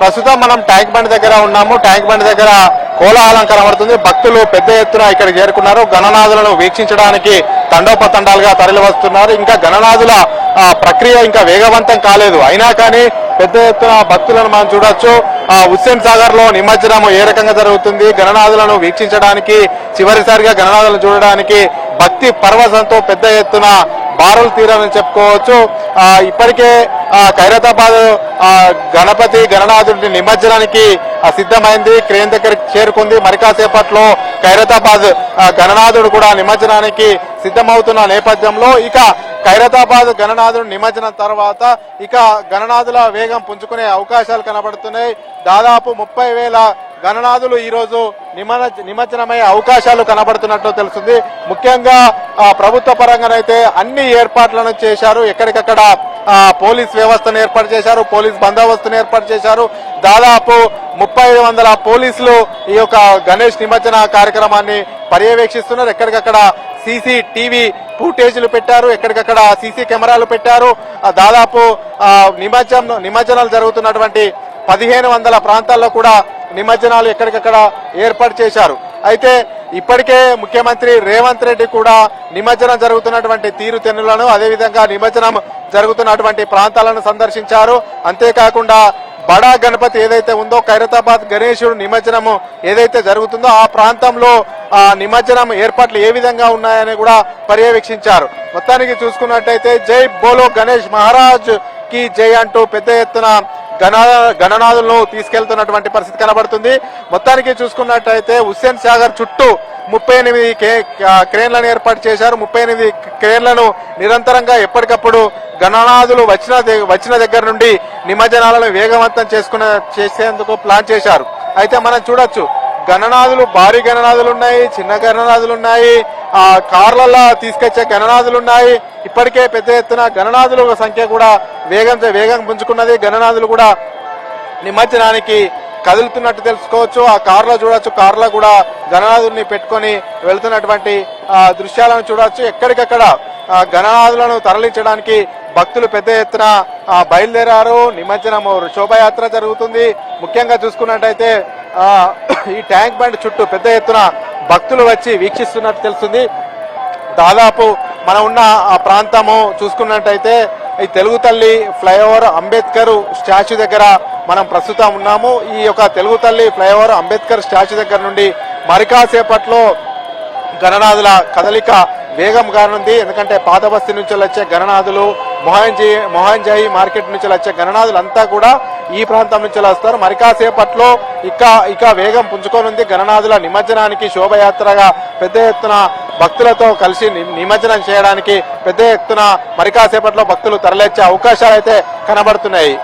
ప్రస్తుతం మనం tank bund దగ్గర ఉన్నాము. ట్యాంక్ బండ్ దగ్గర కోలాహలం కనబడుతుంది భక్తులు పెద్ద ఎత్తున ఇక్కడ చేరుకున్నారు. గణనాథులను వీక్షించడానికి తండోపతండాలుగా తరలి వస్తున్నారు ఇంకా గణనాథుల ప్రక్రియ ఇంకా వేగవంతం కాలేదు. అయినా కానీ పెద్ద ఎత్తున భక్తులను మనం చూడొచ్చు. హుస్సేన్ సాగర్లో నిమజ్జనం ఏ రకంగా జరుగుతుంది? గణనాథులను వీక్షించడానికి చివరిసారిగా గణనాథులను చూడడానికి భక్తి పర్వసంతో పెద్ద ఎత్తున బారులు తీరని చెప్పుకోవచ్చు. ఇప్పటికే ఖైరతాబాద్ గణపతి గణనాథుడి నిమజ్జనానికి సిద్ధమైంది క్రేన్ దగ్గరికి చేరుకుంది. మరికాసేపట్లో ఖైరతాబాద్ గణనాథుడు కూడా నిమజ్జనానికి సిద్ధమవుతున్న నేపథ్యంలో ఇక ఖైరతాబాద్ గణనాథుడు నిమజ్జనం తర్వాత ఇక గణనాథుల వేగం పుంజుకునే అవకాశాలు కనబడుతున్నాయి. దాదాపు ముప్పై వేల గణనాథులు ఈరోజు నిమన నిమజ్జనమయ్యే అవకాశాలు కనబడుతున్నట్లు తెలుస్తుంది. ముఖ్యంగా ఆ, ప్రభుత్వ పరంగానైతే అన్ని ఏర్పాట్లను చేశారు. ఎక్కడికక్కడ పోలీస్ వ్యవస్థను ఏర్పాటు చేశారు పోలీస్ బందోబస్తును ఏర్పాటు చేశారు. దాదాపు ముప్పై వందల పోలీసులు ఈ యొక్క గణేష్ నిమజ్జన కార్యక్రమాన్ని పర్యవేక్షిస్తున్నారు. ఎక్కడికక్కడ సీసీ టీవీ ఫుటేజ్లు పెట్టారు ఎక్కడికక్కడ సీసీ కెమెరాలు పెట్టారు. దాదాపు నిమజ్జనం నిమజ్జనాలు జరుగుతున్నటువంటి పదిహేను వందల ప్రాంతాల్లో కూడా నిమజ్జనాలు ఎక్కడికక్కడ ఏర్పాటు చేశారు. అయితే ఇప్పటికే ముఖ్యమంత్రి రేవంత్ రెడ్డి కూడా నిమజ్జనం జరుగుతున్నటువంటి తీరు తెన్నులను అదేవిధంగా నిమజ్జనం జరుగుతున్నటువంటి ప్రాంతాలను సందర్శించారు. అంతేకాకుండా బడా గణపతి ఏదైతే ఉందో ఖైరతాబాద్ గణేశుడు నిమజ్జనము ఏదైతే జరుగుతుందో ఆ ప్రాంతంలో ఆ నిమజ్జనం ఏర్పాట్లు ఏ విధంగా ఉన్నాయని కూడా పర్యవేక్షించారు. మొత్తానికి చూసుకున్నట్టయితే జై బోలో గణేష్ మహారాజ్కి జై అంటూ పెద్ద ఎత్తున గణ గణనాథులను తీసుకెళ్తున్నటువంటి పరిస్థితి కనబడుతుంది. మొత్తానికి చూసుకున్నట్టయితే హుస్సేన్ సాగర్ చుట్టూ ముప్పై ఎనిమిది కే- క్రేన్లను ఏర్పాటు చేశారు. ముప్పై ఎనిమిది క్రేన్లను నిరంతరంగా ఎప్పటికప్పుడు గణనాథులు వచ్చిన వచ్చిన దగ్గర నుండి నిమజ్జనాలను వేగవంతం చేసుకునే చేసేందుకు ప్లాన్ చేశారు. అయితే మనం చూడొచ్చు గణనాథులు భారీ గణనాథులు ఉన్నాయి చిన్న గణనాథులు ఉన్నాయి ఆ కార్లలో తీసుకొచ్చే గణనాథులు ఉన్నాయి. ఇప్పటికే పెద్ద ఎత్తున గణనాథుల సంఖ్య కూడా వేగం వేగం పుంజుకున్నది. గణనాథులు కూడా నిమజ్జనానికి కదులుతున్నట్టు తెలుసుకోవచ్చు. ఆ కార్లో చూడొచ్చు. కార్లో కూడా గణనాథుల్ని పెట్టుకొని వెళ్తున్నటువంటి ఆ, దృశ్యాలను చూడొచ్చు. ఎక్కడికక్కడ గణనాథులను తరలించడానికి భక్తులు పెద్ద ఎత్తున బయలుదేరారు. నిమజ్జనము శోభయాత్ర జరుగుతుంది. ముఖ్యంగా చూసుకున్నట్టయితే ఈ ట్యాంక్ బండ్ చుట్టూ పెద్ద ఎత్తున భక్తులు వచ్చి వీక్షిస్తున్నట్టు తెలుస్తుంది. దాదాపు మనం ఉన్న ఆ ప్రాంతము చూసుకున్నట్టయితే ఈ తెలుగు తల్లి ఫ్లైఓవర్ అంబేద్కర్ స్టాచ్యూ దగ్గర మనం ప్రస్తుతం ఉన్నాము. ఈ యొక్క తెలుగు తల్లి ఫ్లైఓవర్ అంబేద్కర్ స్టాచ్యూ దగ్గర నుండి మరికాసేపట్లో గణనాథుల కదలిక వేగం కానుంది ఎందుకంటే పాత బస్తీ నుంచి వచ్చే గణనాథులు మొహాంజీ మొహాంజాయి మార్కెట్ నుంచి వచ్చే గణనాథులు అంతా కూడా ఈ ప్రాంతం నుంచి వస్తారు. మరికాసేపట్లో ఇక ఇక వేగం పుంజుకోనుంది. గణనాథుల నిమజ్జనానికి శోభయాత్రగా పెద్ద ఎత్తున భక్తులతో కలిసి ని- నిమజ్జనం చేయడానికి పెద్ద ఎత్తున మరికాసేపట్లో భక్తులు తరలిచ్చే అవకాశాలు అయితే కనబడుతున్నాయి.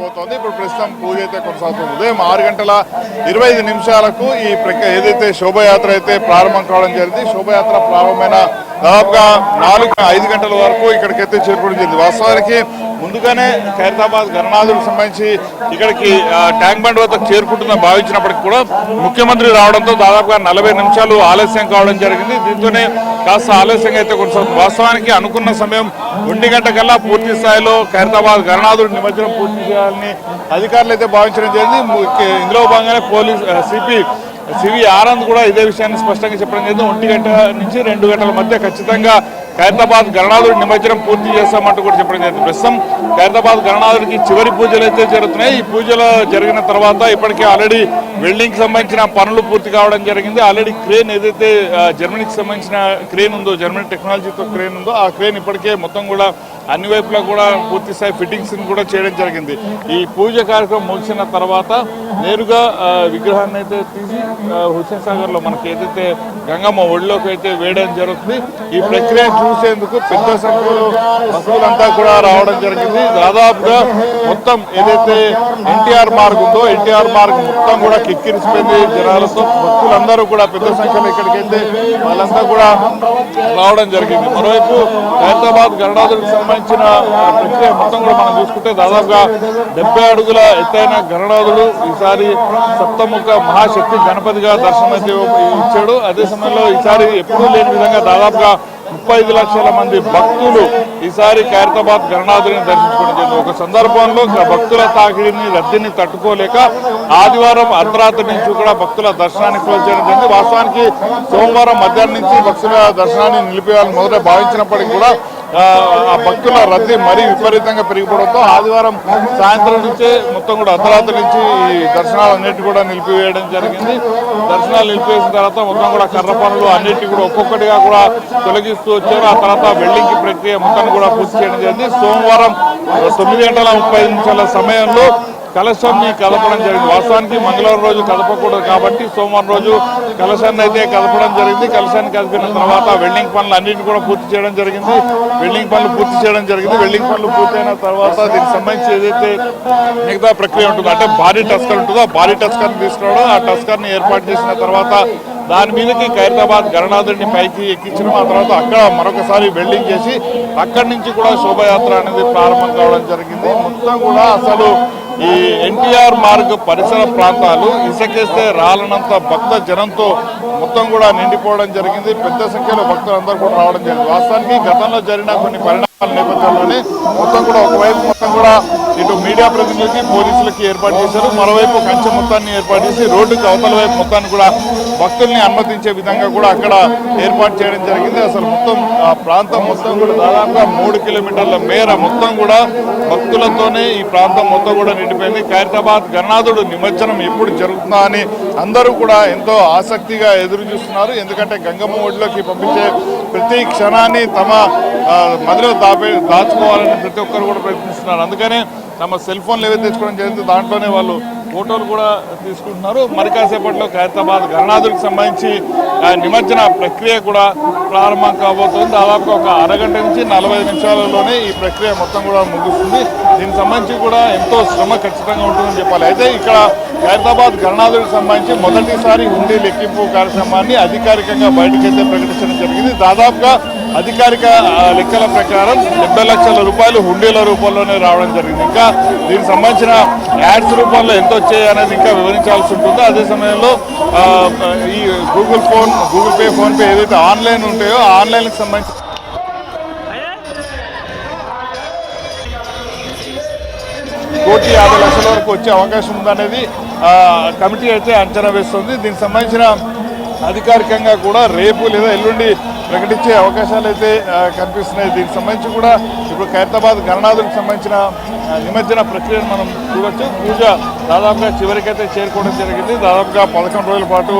కాబోతోంది ఇప్పుడు ప్రస్తుతం పూజ అయితే కొనసాగుతుంది. ఉదయం ఆరు గంటల ఇరవై ఐదు నిమిషాలకు ఈ ప్రక్రియ ఏదైతే శోభయాత్ర అయితే ప్రారంభం కావడం జరిగింది శోభయాత్ర ప్రారంభమైన దాదాపుగా నాలుగు ఐదు గంటల వరకు ఇక్కడికైతే చేరుకోవడం జరిగింది. వాస్తవానికి ముందుగానే ఖైరతాబాద్ గణనాథులకు సంబంధించి ఇక్కడికి ట్యాంక్ బండ్ వద్ద చేరుకుంటున్న భావించినప్పటికీ కూడా ముఖ్యమంత్రి రావడంతో దాదాపుగా నలభై నిమిషాలు ఆలస్యం కావడం జరిగింది. దీంతోనే కాస్త ఆలస్యంగా అయితే కొనసాగుతుంది. వాస్తవానికి అనుకున్న సమయం ఒంటి గంట కల్లా పూర్తి స్థాయిలో ఖైరతాబాద్ గణనాథుడి నిమజ్జనం పూర్తి చేయాలని అధికారులు అయితే భావించడం జరిగింది. ఇందులో భాగంగానే పోలీస్ సిపి సివి ఆనంద్ కూడా ఇదే విషయాన్ని స్పష్టంగా చెప్పడం జరిగింది. ఒంటి గంట నుంచి రెండు గంటల మధ్య ఖచ్చితంగా ఖైరతాబాద్ గణనాథుడి నిమజ్జనం పూర్తి చేస్తామంటూ కూడా చెప్పడం జరిగింది. ప్రస్తుతం ఖైరతాబాద్ గణనాథుడికి చివరి పూజలు అయితే జరుగుతున్నాయి. ఈ పూజలు జరిగిన తర్వాత ఇప్పటికే ఆల్రెడీ బిల్డింగ్కి సంబంధించిన పనులు పూర్తి కావడం జరిగింది. ఆల్రెడీ క్రేన్ ఏదైతే జర్మనీకి సంబంధించిన క్రేన్ ఉందో జర్మనీ టెక్నాలజీతో క్రేన్ ఉందో ఆ క్రేన్ ఇప్పటికే మొత్తం కూడా అన్ని వైపులా కూడా పూర్తి స్థాయి ఫిట్టింగ్స్ కూడా చేయడం జరిగింది. ఈ పూజ కార్యక్రమం ముగిసిన తర్వాత నేరుగా విగ్రహాన్ని అయితే తీసి హుస్సేన్ సాగర్లో మనకి ఏదైతే గంగమ్మ ఒడిలోకి అయితే వేయడం జరుగుతుంది. ఈ ప్రక్రియ చూసేందుకు పెద్ద సంఖ్యలో భక్తులంతా కూడా రావడం జరిగింది. దాదాపుగా మొత్తం ఏదైతే ఎన్టీఆర్ మార్గ్ ఉందో ఎన్టీఆర్ మార్గ్ మొత్తం కూడా కిక్కిరిసిపోయింది జనాలతో. భక్తులందరూ కూడా పెద్ద సంఖ్యలో ఇక్కడికైతే వాళ్ళంతా కూడా రావడం జరిగింది. మరోవైపు హైదరాబాద్ గరుడాదుడికి సంబంధించిన ప్రక్రియ మొత్తం కూడా మనం చూసుకుంటే దాదాపుగా డెబ్బై అడుగుల ఎత్తైన గరుడాదుడు ఈసారి సప్తముఖ మహాశక్తి గణపతిగా దర్శనమైతే ఇచ్చాడు. అదే సమయంలో ఈసారి ఎప్పుడూ లేని విధంగా దాదాపుగా ముప్పై ఐదు లక్షల మంది భక్తులు ఈసారి ఖైరతాబాద్ గణనాథుని దర్శించుకోవడం ఒక సందర్భంలో భక్తుల తాకిడిని రద్దీని తట్టుకోలేక ఆదివారం అర్ధరాత్రి నుంచి కూడా భక్తుల దర్శనాన్ని క్లోజ్ చేయడం జరిగింది. వాస్తవానికి సోమవారం మధ్యాహ్నం నుంచి భక్తుల దర్శనాన్ని నిలిపేయాలని మొదట భావించినప్పటికీ కూడా ఆ, భక్తుల రద్దీ మరీ విపరీతంగా పెరిగిపోవడంతో ఆదివారం సాయంత్రం నుంచే మొత్తం కూడా అర్ధరాత్రి నుంచి ఈ దర్శనాలన్నిటి కూడా నిలిపివేయడం జరిగింది. దర్శనాలు నిలిపివేసిన తర్వాత మొత్తం కూడా కర్ర పనులు అన్నిటి కూడా ఒక్కొక్కటిగా కూడా తొలగిస్తూ వచ్చారు. ఆ తర్వాత వెల్డింగ్ ప్రక్రియ మొత్తం కూడా పూర్తి చేయడం జరిగింది. సోమవారం తొమ్మిది గంటల ముప్పై నిమిషాల సమయంలో కలశాన్ని కలపడం జరిగింది. వాస్తవానికి మంగళవారం రోజు కలపకూడదు కాబట్టి సోమవారం రోజు కలశాన్ని అయితే కలపడం జరిగింది. కలశాన్ని కలిపిన తర్వాత వెల్డింగ్ పనులు అన్నింటిని కూడా పూర్తి చేయడం జరిగింది. వెల్డింగ్ పనులు పూర్తి చేయడం జరిగింది. వెల్డింగ్ పనులు పూర్తయిన తర్వాత దీనికి సంబంధించి ఏదైతే మిగతా ప్రక్రియ ఉంటుందో అంటే భారీ టస్కర్ ఉంటుందో ఆ భారీ టస్కర్ని తీసుకురావడం ఆ టస్కర్ని ఏర్పాటు చేసిన తర్వాత దాని మీదకి ఖైరతాబాద్ గణనాథుడిని పైకి ఎక్కించడం ఆ తర్వాత అక్కడ మరొకసారి వెల్డింగ్ చేసి అక్కడి నుంచి కూడా శోభయాత్ర అనేది ప్రారంభం కావడం జరిగింది. మొత్తం కూడా అసలు ఈ ఎన్టీఆర్ మార్గ్ పరిసర ప్రాంతాలు ఇసుకేస్తే రాలనంత భక్త జనంతో మొత్తం కూడా నిండిపోవడం జరిగింది. పెద్ద సంఖ్యలో భక్తులందరూ కూడా రావడం జరిగింది. వాస్తవానికి గతంలో జరిగిన కొన్ని పరిణామాల నేపథ్యంలోనే మొత్తం కూడా ఒకవైపు మొత్తం కూడా ఇటు మీడియా ప్రతినిధులకి పోలీసులకి ఏర్పాటు చేశారు. మరోవైపు కంచె మొత్తాన్ని ఏర్పాటు చేసి రోడ్డుకి అవతల వైపు మొత్తాన్ని కూడా భక్తుల్ని అనుమతించే విధంగా కూడా అక్కడ ఏర్పాటు చేయడం జరిగింది. అసలు మొత్తం ఆ ప్రాంతం మొత్తం కూడా దాదాపుగా మూడు కిలోమీటర్ల మేర మొత్తం కూడా భక్తులతోనే ఈ ప్రాంతం మొత్తం కూడా నిండిపోయింది ఖైరతాబాద్ గణనాథుడు నిమజ్జనం ఎప్పుడు జరుగుతుందా అని అందరూ కూడా ఎంతో ఆసక్తిగా ఎదురు చూస్తున్నారు. ఎందుకంటే గంగమ్మ ఒడిలోకి పంపించే ప్రతి క్షణాన్ని తమ మదిలో దాపే దాచుకోవాలని ప్రతి ఒక్కరు కూడా ప్రయత్నిస్తున్నారు. అందుకనే తమ సెల్ ఫోన్లు ఏవైతే తెచ్చుకోవడం జరిగింది దాంట్లోనే వాళ్ళు ఫోటోలు కూడా తీసుకుంటున్నారు. మరి కాసేపట్లో ఖైరతాబాద్ గణనాథుడికి సంబంధించి నిమజ్జన ప్రక్రియ కూడా ప్రారంభం కాబోతుంది. దాదాపు ఒక అరగంట నుంచి నలభై నిమిషాలలోనే ఈ ప్రక్రియ మొత్తం కూడా ముగుస్తుంది. దీనికి సంబంధించి కూడా ఎంతో శ్రమ ఖచ్చితంగా ఉంటుందని చెప్పాలి. అయితే ఇక్కడ ఖైరతాబాద్ గణనాథుడికి సంబంధించి మొదటిసారి హుండీ లెక్కింపు కార్యక్రమాన్ని అధికారికంగా బయటకైతే ప్రకటించడం జరిగింది. దాదాపుగా అధికారిక లెక్కల ప్రకారం డెబ్బై లక్షల రూపాయలు హుండీల రూపంలోనే రావడం జరిగింది. ఇంకా దీనికి సంబంధించిన యాడ్స్ రూపంలో ఎంత వచ్చాయి అనేది ఇంకా వివరించాల్సి ఉంటుంది. అదే సమయంలో ఈ Google phone Google Pay PhonePe ఏదైతే ఆన్లైన్ ఉంటాయో ఆన్లైన్కి సంబంధించి కోటి యాభై లక్షల వరకు వచ్చే అవకాశం ఉందనేది కమిటీ అయితే అంచనా వేస్తుంది. దీనికి సంబంధించిన అధికారికంగా కూడా రేపు లేదా ఎల్లుండి ప్రకటించే అవకాశాలు అయితే కనిపిస్తున్నాయి. దీనికి సంబంధించి కూడా ఇప్పుడు ఖైరతాబాద్ గణనాథులకు సంబంధించిన నిమజ్జన ప్రక్రియను మనం చూడొచ్చు. పూజ దాదాపుగా చివరికైతే చేరుకోవడం జరిగింది. దాదాపుగా పదకొండు రోజుల పాటు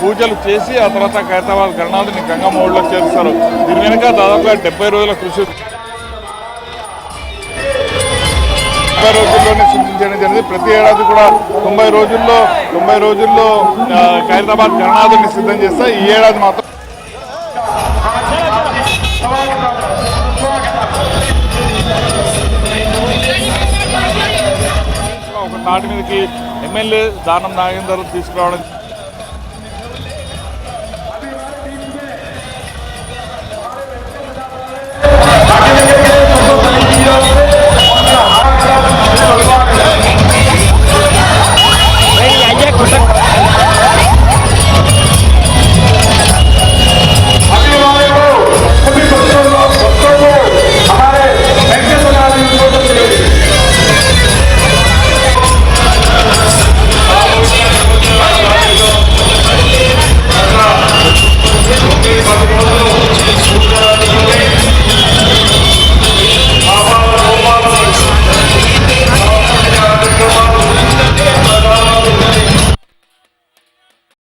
పూజలు చేసి ఆ తర్వాత ఖైరతాబాద్ గణనాథుని గంగమ్మ చేరుస్తారు. దీని వెనుక దాదాపుగా డెబ్బై రోజుల కృషి తొంభై రోజుల్లోనే సూచించడం జరిగింది. ప్రతి ఏడాది కూడా తొంభై రోజుల్లో తొంభై రోజుల్లో ఖైరతాబాద్ గణనాథుని సిద్ధం చేస్తే. ఈ ఏడాది మాత్రం నాటి మీదకి ఎమ్మెల్యే దానం నాగేందర్ తీసుకురావడం